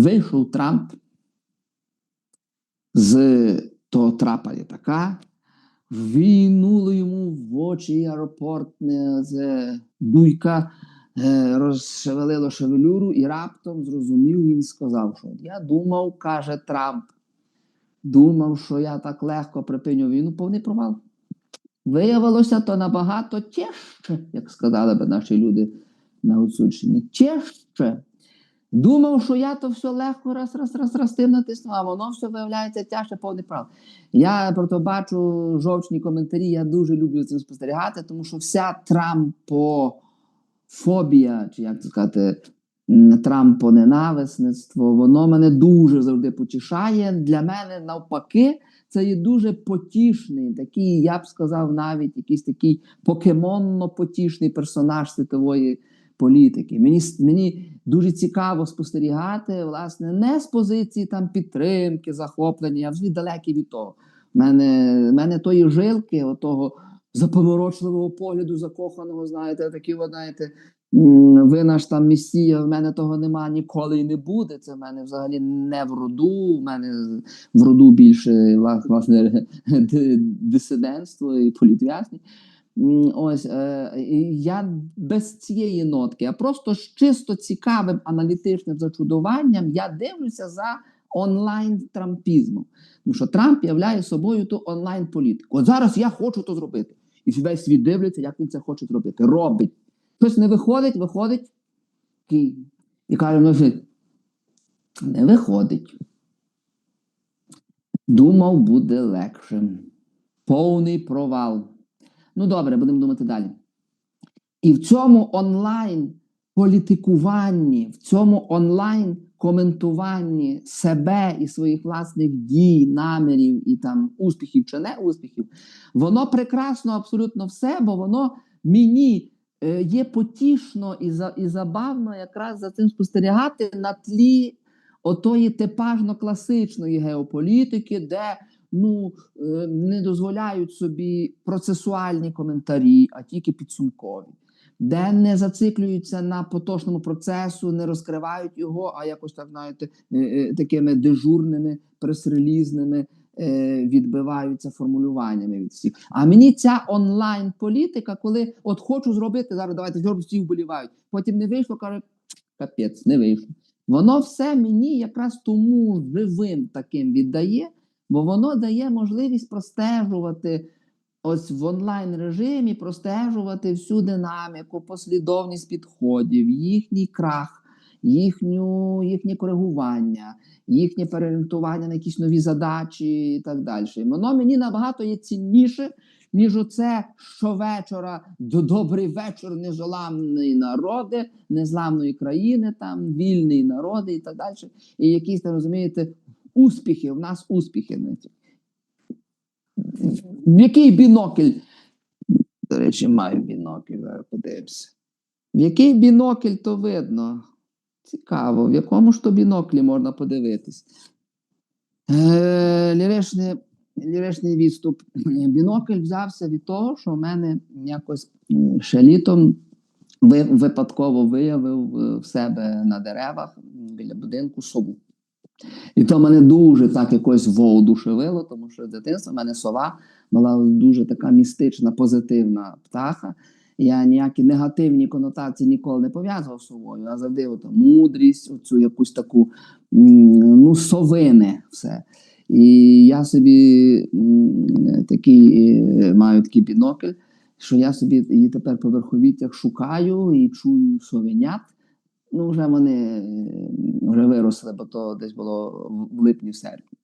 Вийшов Трамп з того трапа літака, війнуло йому в очі аеропортне з дуйка, е, розшевелило шевелюру, і раптом зрозумів, він сказав, що я думав, каже Трамп, думав, що я так легко припиню війну, повний провал. Виявилося то набагато тяжче, як сказали б наші люди на Гуцульщині. Тяжче. Думав, що я то все легко раз, раз, раз, раз тим натиснув, а воно все виявляється тяжче, повний прав. Я про то бачу жовчні коментарі. Я дуже люблю цим спостерігати, тому що вся трампофобія, чи як це сказати, трампоненависництво, воно мене дуже завжди потішає. Для мене навпаки. Це є дуже потішний, такий, я б сказав, навіть якийсь такий покемонно-потішний персонаж світової політики. Мені, мені дуже цікаво спостерігати, власне, не з позиції там підтримки, захоплення, я взагалі далекий від того. У мене, мене тої жилки, отого запоморочливого погляду, закоханого, знаєте, такі, от, знаєте, ви наш там месія, в мене того нема ніколи і не буде. Це в мене взагалі не в роду. В мене в роду більше власне дисидентство і політв'язні. Ось е, я без цієї нотки, а просто з чисто цікавим аналітичним зачудуванням я дивлюся за онлайн трампізмом. Тому що Трамп являє собою ту онлайн політику. От зараз я хочу то зробити. І весь світ дивиться, як він це хоче зробити. Робить. Щось не виходить, виходить Київ. І каже, ну не виходить. Думав, буде легше. Повний провал. Ну, добре, будемо думати далі. І в цьому онлайн політикуванні, в цьому онлайн коментуванні себе і своїх власних дій, намірів і там успіхів чи не успіхів, воно прекрасно абсолютно все, бо воно мені е, є потішно і, за, і забавно якраз за цим спостерігати на тлі отої типажно-класичної геополітики, де ну, е, не дозволяють собі процесуальні коментарі, а тільки підсумкові, де не зациклюються на поточному процесу, не розкривають його, а якось так, знаєте, е, е, такими дежурними, прес-релізними відбиваються формулюваннями від всіх. А мені ця онлайн-політика, коли от хочу зробити, зараз давайте всі вболівають, потім не вийшло, каже, капець, не вийшло. Воно все мені якраз тому живим таким віддає, бо воно дає можливість простежувати ось в онлайн режимі, простежувати всю динаміку, послідовність підходів, їхній крах, їхню, їхнє коригування, їхнє переорієнтування на якісь нові задачі і так далі. Воно мені набагато є цінніше, ніж оце щовечора до добрий вечір, незламний народи, незламної країни, там вільний народи і так далі. І якісь там розумієте успіхи. В нас успіхи. В який бінокль? До речі, маю бінокль, зараз подивимося. В який бінокль то видно? Цікаво, в якому ж то біноклі можна подивитись. Е, ліричний, ліричний відступ. Бінокль взявся від того, що в мене якось ще літом випадково виявив е, в себе на деревах біля будинку сову. І то мене дуже так якось воодушевило, тому що з дитинства в мене сова була дуже така містична, позитивна птаха. Я ніякі негативні конотації ніколи не пов'язував з совою, а завжди ото мудрість, оцю якусь таку ну, совине все. І я собі такий е, маю такий бінокль, що я собі її тепер по верховіттях шукаю і чую совенят. Ну, вже вони е, вже виросли, бо то десь було в- липні, в серпні.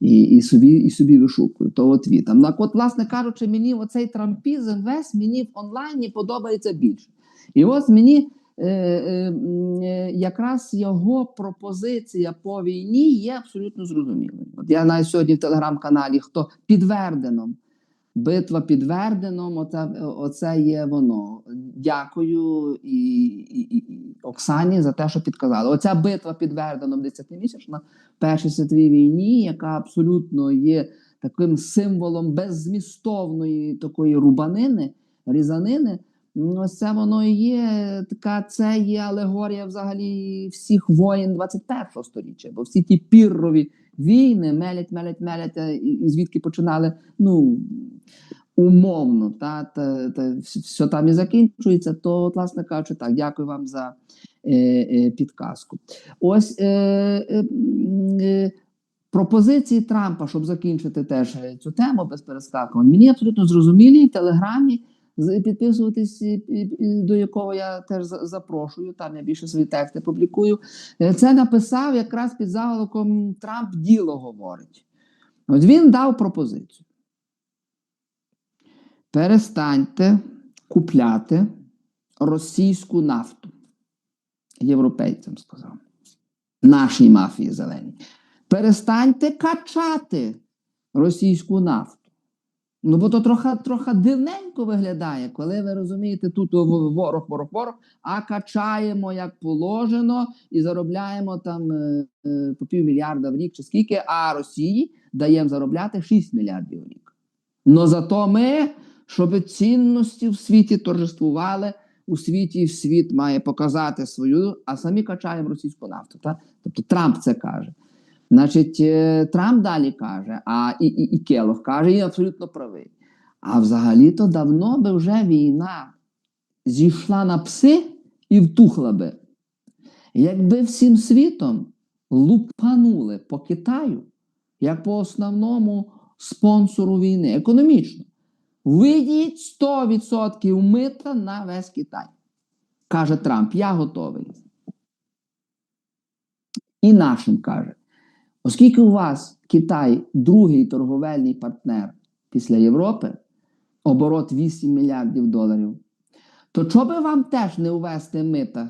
І, і, собі, і собі вишукую. То от від. Там, от, власне кажучи, мені оцей трампізм весь мені в онлайні подобається більше. І ось мені е, е, е, якраз його пропозиція по війні є абсолютно зрозумілою. От я навіть сьогодні в телеграм-каналі, хто підвердено. Битва під Верденом, оце, оце є воно. Дякую і, і, і, Оксані за те, що підказали. Оця битва під Верденом 10-місячна Першій світовій війні, яка абсолютно є таким символом беззмістовної такої рубанини, різанини. Ну, ось це воно і є така, це є алегорія взагалі всіх воїн 21-го сторіччя, бо всі ті піррові війни мелять, мелять, мелять, і, і звідки починали, ну, умовно, та, та, та все там і закінчується, то, от, власне кажучи, так, дякую вам за е, е, підказку. Ось е, е, е, пропозиції Трампа, щоб закінчити теж е, цю тему без перескакувань, мені абсолютно зрозумілі в Телеграмі. Підписуватись, до якого я теж запрошую. Там я більше свої тексти публікую. Е, Це написав якраз під заголовком Трамп діло говорить. От він дав пропозицію. Перестаньте купляти російську нафту. Європейцям сказав. Нашій мафії зеленій. Перестаньте качати російську нафту. Ну, бо то трохи, трохи дивненько виглядає, коли ви розумієте, тут ворог, ворог, ворог, а качаємо як положено і заробляємо там е, е, по півмільярда в рік чи скільки, а Росії даємо заробляти 6 мільярдів в рік. Но зато ми, щоб цінності в світі торжествували, у світі світ має показати свою, а самі качаємо російську нафту. Та? Тобто Трамп це каже. Значить, е, Трамп далі каже, а і, і, і Келох каже, і абсолютно правий. А взагалі-то давно би вже війна зійшла на пси і втухла би. Якби всім світом лупанули по Китаю, як по основному спонсору війни, економічно, видіть 100% мита на весь Китай. Каже Трамп, я готовий. І нашим каже, оскільки у вас Китай другий торговельний партнер після Європи, оборот 8 мільярдів доларів, то чого би вам теж не увести мита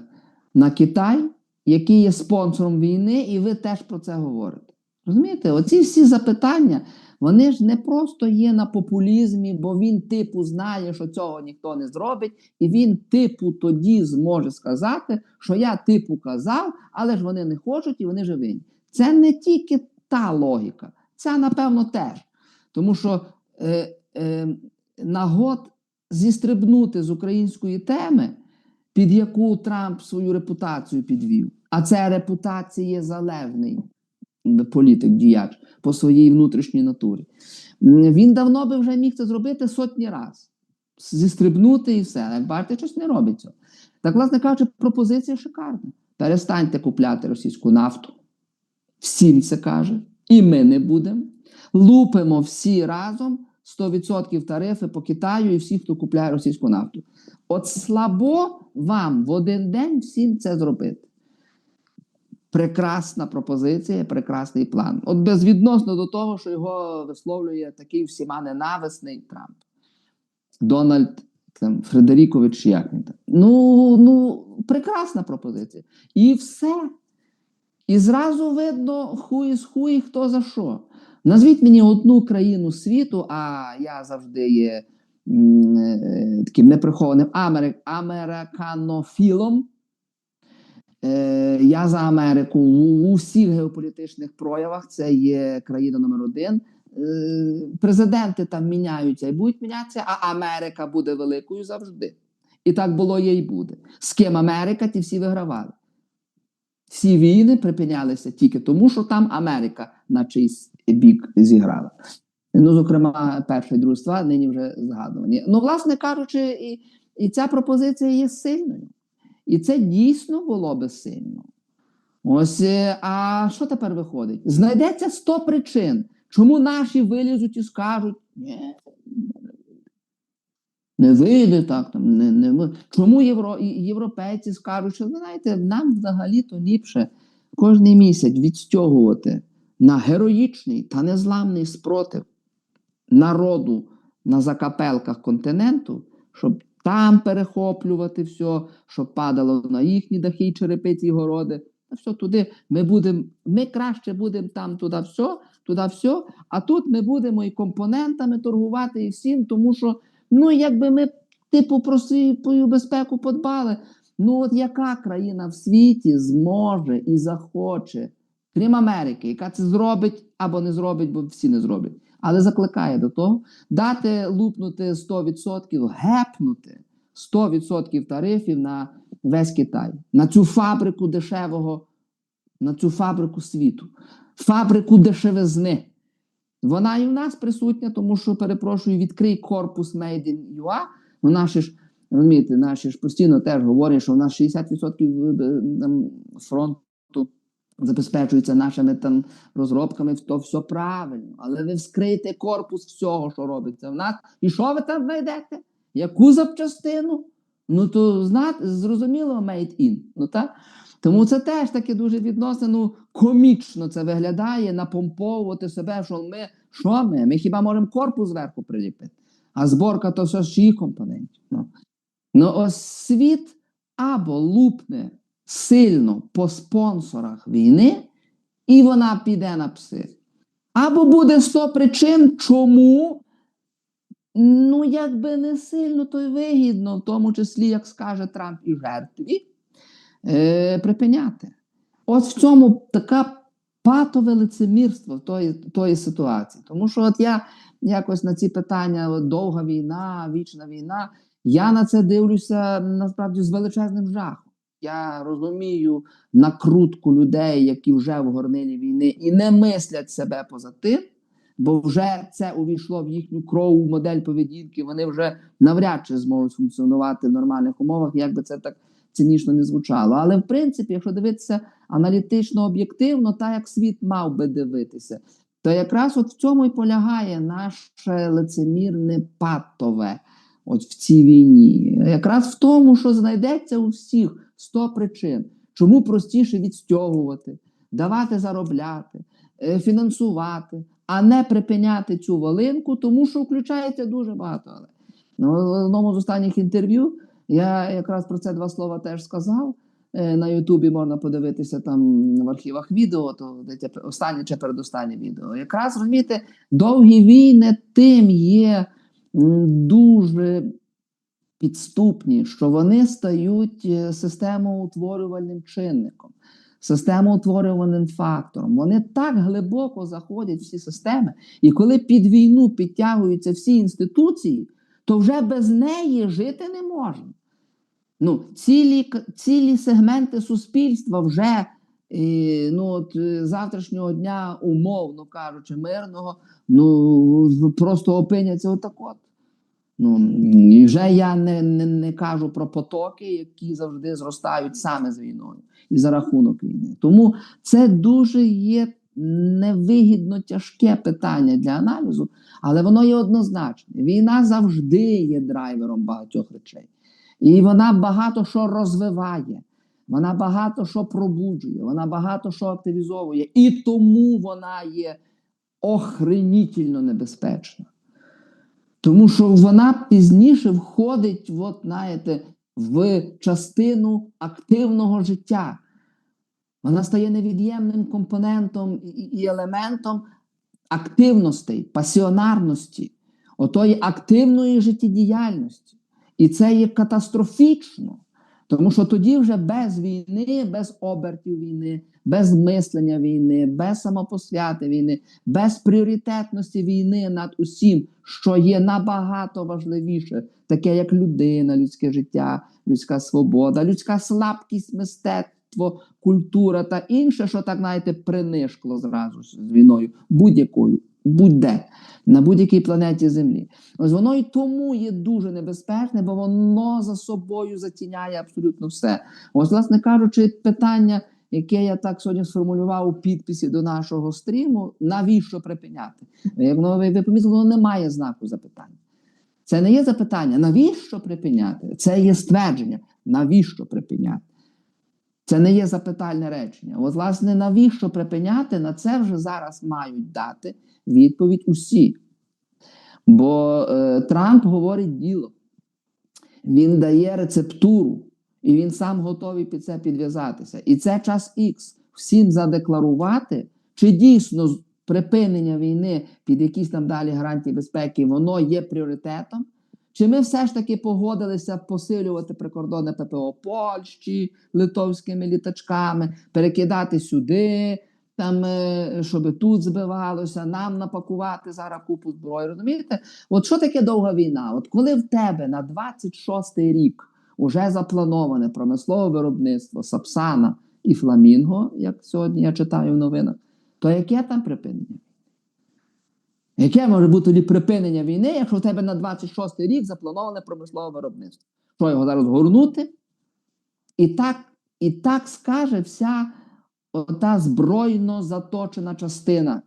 на Китай, який є спонсором війни, і ви теж про це говорите? Розумієте, оці всі запитання, вони ж не просто є на популізмі, бо він типу знає, що цього ніхто не зробить, і він типу тоді зможе сказати, що я типу казав, але ж вони не хочуть і вони винні. Це не тільки та логіка, це напевно теж. Тому що е, е, нагод зістрибнути з української теми, під яку Трамп свою репутацію підвів, а це репутація залежний політик, діяч по своїй внутрішній натурі. Він давно би вже міг це зробити сотні разів. Зістрибнути і все. Як бачите, щось не робить. Так, власне кажучи, пропозиція шикарна. Перестаньте купляти російську нафту. Всім це каже, і ми не будемо. Лупимо всі разом 100% тарифи по Китаю і всі, хто купляє російську нафту. От слабо вам в один день всім це зробити. Прекрасна пропозиція, прекрасний план. От безвідносно до того, що його висловлює такий всіма ненависний Трамп. Дональд там, Фредерікович, як він там. Ну, ну, прекрасна пропозиція. І все. І зразу видно, хуй з хуй, хто за що. Назвіть мені одну країну світу, а я завжди є е, таким неприхованим амери- американофілом. Е, я за Америку у, у всіх геополітичних проявах. Це є країна номер один. Е, президенти там міняються і будуть мінятися, а Америка буде великою завжди. І так було є і буде. З ким Америка, ті всі вигравали. Всі війни припинялися тільки тому, що там Америка на чийсь бік зіграла. Ну, зокрема, перше і нині вже згадувані. Ну, власне кажучи, і, і ця пропозиція є сильною. І це дійсно було би сильно. Ось, е, а що тепер виходить? Знайдеться 100 причин, чому наші вилізуть і скажуть, ні, не вийде так, там, не, не, чому євро, європейці скажуть, що знаєте, нам взагалі-то ліпше кожен місяць відстягувати на героїчний та незламний спротив народу на закапелках континенту, щоб там перехоплювати все, щоб падало на їхні дахи, і черепиці і городи. Та все туди ми будемо, ми краще будемо там туди все, туди все, а тут ми будемо і компонентами торгувати, і всім, тому що ну якби ми типу про свою безпеку подбали. Ну от яка країна в світі зможе і захоче, крім Америки, яка це зробить або не зробить, бо всі не зроблять, але закликає до того, дати лупнути 100%, гепнути 100% тарифів на весь Китай, на цю фабрику дешевого, на цю фабрику світу, фабрику дешевизни. Вона і в нас присутня, тому що, перепрошую, відкрий корпус Made in UA. Ну, наші ж, розумієте, наші ж постійно теж говорять, що в нас 60% е, фронту забезпечується нашими там розробками, то все правильно. Але ви вскриєте корпус всього, що робиться в нас. І що ви там знайдете? Яку запчастину? Ну, то знати, зрозуміло, made in. Ну, так? Тому це теж таке дуже відносно ну, комічно це виглядає, напомповувати себе, що ми що ми? Ми хіба можемо корпус зверху приліпити? А зборка то все з чиїх компонентів. Ну. ну ось світ або лупне сильно по спонсорах війни, і вона піде на пси. Або буде 100 причин, чому. Ну, якби не сильно, то й вигідно, в тому числі, як скаже Трамп, і жертві е, припиняти. От в цьому така патове лицемірство тої, тої ситуації. Тому що от я якось на ці питання, от, довга війна, вічна війна, я на це дивлюся насправді з величезним жахом. Я розумію накрутку людей, які вже в горнилі війни і не мислять себе поза тим, бо вже це увійшло в їхню кров, модель поведінки. Вони вже навряд чи зможуть функціонувати в нормальних умовах, як би це так цинічно не звучало. Але в принципі, якщо дивитися аналітично, об'єктивно, так як світ мав би дивитися, то якраз от в цьому і полягає наше лицемірне патове. От в цій війні, якраз в тому, що знайдеться у всіх 100 причин, чому простіше відстягувати, давати заробляти, е, фінансувати, а не припиняти цю волинку, тому що включається дуже багато. Але ну, в одному з останніх інтерв'ю я якраз про це два слова теж сказав. Е, На Ютубі можна подивитися там в архівах відео, то дайте останнє чи передостаннє відео. Якраз розумієте, довгі війни тим є дуже підступні, що вони стають е, системоутворювальним чинником, системоутворювальним фактором. Вони так глибоко заходять в ці системи, і коли під війну підтягуються всі інституції, то вже без неї жити не можна. Ну, цілі, цілі сегменти суспільства вже е, ну, от, е, завтрашнього дня, умовно кажучи, мирного, ну просто опиняться отак от. Ну, і вже я не, не, не кажу про потоки, які завжди зростають саме з війною і за рахунок війни. Тому це дуже є невигідно тяжке питання для аналізу, але воно є однозначне. Війна завжди є драйвером багатьох речей. І вона багато що розвиває, вона багато що пробуджує, вона багато що активізовує. І тому вона є охренітельно небезпечна. Тому що вона пізніше входить, от, знаєте, в частину активного життя. Вона стає невід'ємним компонентом і, елементом активностей, пасіонарності, отої активної життєдіяльності. І це є катастрофічно. Тому що тоді вже без війни, без обертів війни, без мислення війни, без самопосвяти війни, без пріоритетності війни над усім, що є набагато важливіше, таке як людина, людське життя, людська свобода, людська слабкість, мистецтво, культура та інше, що так знаєте, принишкло зразу з війною, будь-якою, будь-де, на будь-якій планеті Землі. Ось воно і тому є дуже небезпечне, бо воно за собою затіняє абсолютно все. Ось, власне кажучи, питання, яке я так сьогодні сформулював у підписі до нашого стріму, навіщо припиняти? Як ви помітили, воно не має знаку запитання. Це не є запитання, навіщо припиняти? Це є ствердження, навіщо припиняти? Це не є запитальне речення. От, власне, навіщо припиняти? На це вже зараз мають дати відповідь усі. Бо е, Трамп говорить діло, він дає рецептуру, і він сам готовий під це підв'язатися. І це час Х всім задекларувати, чи дійсно припинення війни під якісь там далі гарантії безпеки, воно є пріоритетом. Чи ми все ж таки погодилися посилювати прикордонне ППО Польщі литовськими літачками, перекидати сюди там, е, щоб тут збивалося, нам напакувати зараз купу зброї. Розумієте? От що таке довга війна? От коли в тебе на 26-й рік уже заплановане промислове виробництво Сапсана і Фламінго, як сьогодні я читаю в новинах, то яке там припинення? Яке може бути припинення війни, якщо в тебе на 26-й рік заплановане промислове виробництво? Що його зараз горнути? І так, і так скаже вся ота збройно заточена частина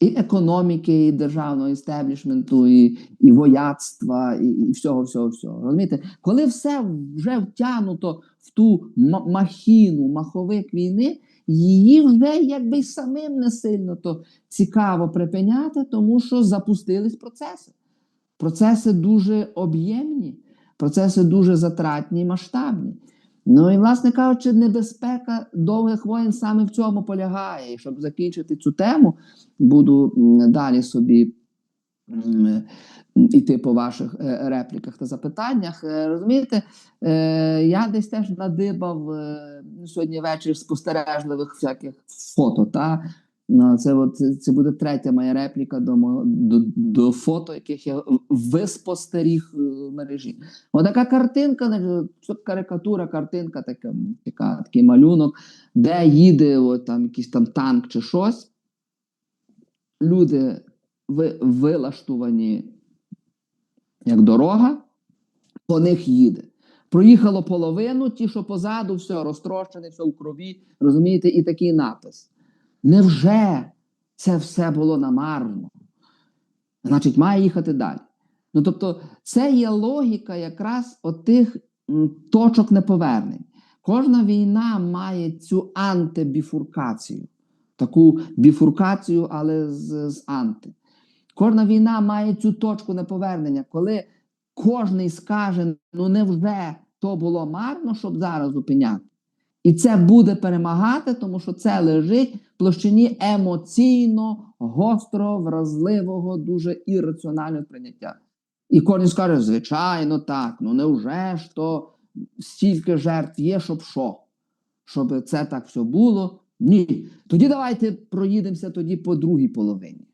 і економіки, і державного істеблішменту, і, і вояцтва, і, і всього, всього, всього. Розумієте? Коли все вже втягнуто в ту махіну, маховик війни, її вже якби й самим не сильно то цікаво припиняти, тому що запустились процеси. Процеси дуже об'ємні, процеси дуже затратні і масштабні. Ну і, власне кажучи, небезпека довгих воєн саме в цьому полягає. І щоб закінчити цю тему, буду далі собі іти по ваших е, репліках та запитаннях. Е, Розумієте, е, я десь теж надибав сьогодні ввечері спостережливих всяких фото. Та? Ну, це, от, це- буде третя моя репліка до, до, до фото, яких я виспостеріг в мережі. Отака картинка, карикатура, картинка, така, така, такий малюнок, де їде от, там, якийсь там танк чи щось. Люди ви, вилаштовані як дорога, по них їде. Проїхало половину, ті, що позаду, все розтрощене, все в крові, розумієте, і такий напис. Невже це все було намарно? Значить, має їхати далі. Ну, тобто, це є логіка якраз отих точок неповернень. Кожна війна має цю антибіфуркацію, таку біфуркацію, але з, з анти. Кожна війна має цю точку неповернення, коли кожний скаже: ну невже то було марно, щоб зараз зупиняти. І це буде перемагати, тому що це лежить в площині емоційно, гостро, вразливого, дуже ірраціонального прийняття. І кожен скаже, звичайно, так, ну невже ж то стільки жертв є, щоб що? Щоб це так все було? Ні. Тоді давайте проїдемося тоді по другій половині.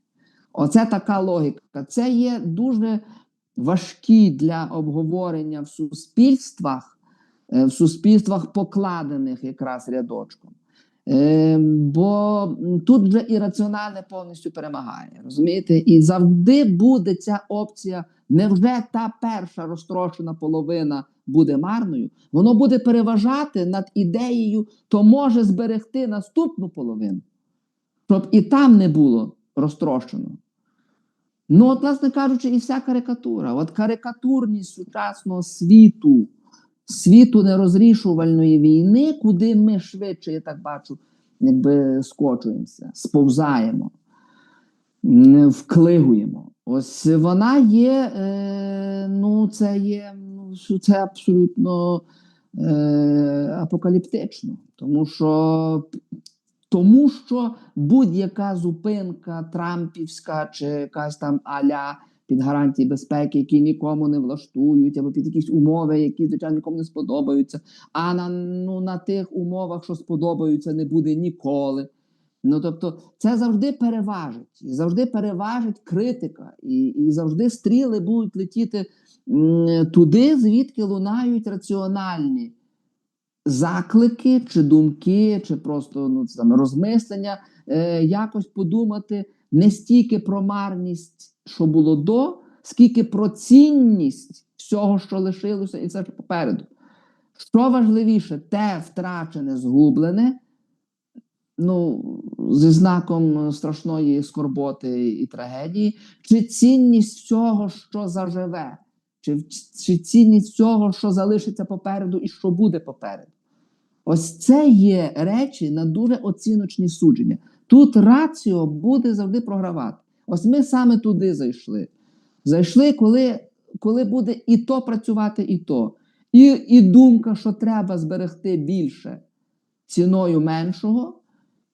Оце така логіка. Це є дуже важкі для обговорення в суспільствах, е, в суспільствах покладених якраз рядочком. Е, Бо тут вже ірраціональне повністю перемагає. Розумієте? І завжди буде ця опція. Невже та перша розтрощена половина буде марною? Воно буде переважати над ідеєю, то може зберегти наступну половину, щоб і там не було розтрощено. Ну, от, власне кажучи, і вся карикатура. От карикатурність сучасного світу, світу нерозрішувальної війни, куди ми швидше, я так бачу, якби скочуємося, сповзаємо, вклигуємо. Ось вона є, е, ну, це є, ну, це абсолютно е, апокаліптично, тому що тому що будь-яка зупинка Трампівська чи якась там аля під гарантії безпеки, які нікому не влаштують, або під якісь умови, які звичайно нікому не сподобаються. А на, ну, на тих умовах, що сподобаються, не буде ніколи. Ну тобто, це завжди переважить, і завжди переважить критика, і, і завжди стріли будуть летіти м, туди, звідки лунають раціональні заклики, чи думки, чи просто ну, це там, розмислення, е, якось подумати не стільки про марність, що було до, скільки про цінність всього, що лишилося, і це попереду. Що важливіше, те втрачене, згублене, ну, зі знаком страшної скорботи і трагедії, чи цінність всього, що заживе, чи, чи цінність всього, що залишиться попереду і що буде попереду. Ось це є речі на дуже оціночні судження. Тут раціо буде завжди програвати. Ось ми саме туди зайшли. Зайшли, коли, коли буде і то працювати, і то. І, і думка, що треба зберегти більше ціною меншого,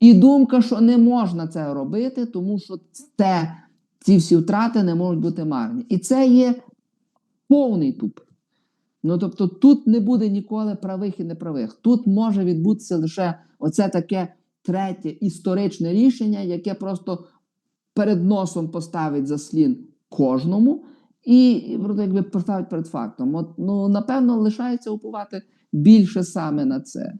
і думка, що не можна це робити, тому що це, ці всі втрати не можуть бути марні. І це є повний туп. Ну тобто тут не буде ніколи правих і неправих. Тут може відбутися лише оце таке третє історичне рішення, яке просто перед носом поставить заслін кожному і якби поставить перед фактом. От, ну, напевно, лишається уповати більше саме на це.